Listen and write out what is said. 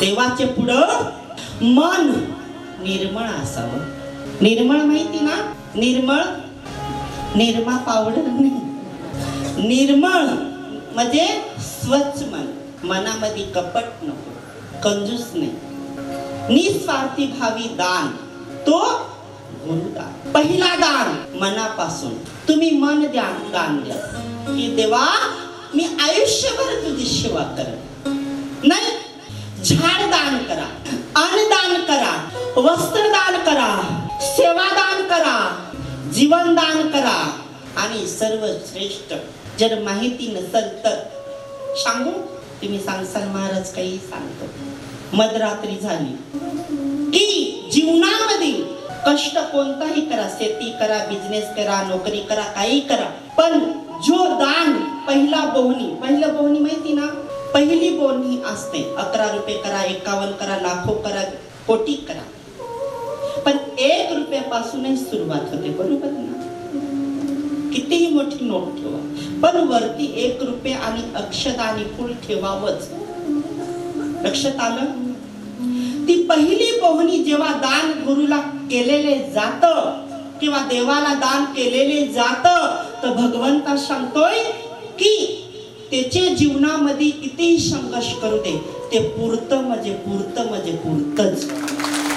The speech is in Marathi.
देवाचे पुढं मन निर्मळ असावं. निर्मळ माहिती ना? निर्मळ? निर्मा पावडर नाही. निर्मळ म्हणजे स्वच्छ मन. मनामध्ये कपट नको कंजूस नाही. निस्वार्थी भावी दान तो गुरुदान पहिला दान मनापासून. तुम्ही मन द्या दान द्या. की देवा मी आयुष्यभर तुझी सेवा करत नाही झाड दान करा अन्नदान करा वस्त्रदान करा सेवादान करा जीवन दान करा. आणि सर्व श्रेष्ठ जर माहिती नसेल तर सांगू. तुम्ही सांगसाल महाराज काही सांगतो. मधरात्री झाली. की जीवनामध्ये कष्ट कोणताही करा शेती करा बिझनेस करा नोकरी करा काही करा. पण जो दान पहिला बोहनी पहिलं बोहनी माहिती ना? पहिली बोलणी असते. अकरा रुपये करा एकावन्न करा लाखो करा कोटी करा. पण एक रुपयापासूनही सुरुवात होते बरोबर ना? कितीही मोठी नोट ठेवा पण वरती एक रुपये आणि अक्षता आणि फुल ठेवावंच. लक्षात आलं? ती पहिली पोहणी जेव्हा दान गुरुला केलेले जात किंवा देवाला दान केलेले जात तर भगवंता सांगतोय की त्याचे जीवनामध्ये कितीही संघर्ष करू दे ते पुरतं म्हणजे पुरतं म्हणजे पुरतंच.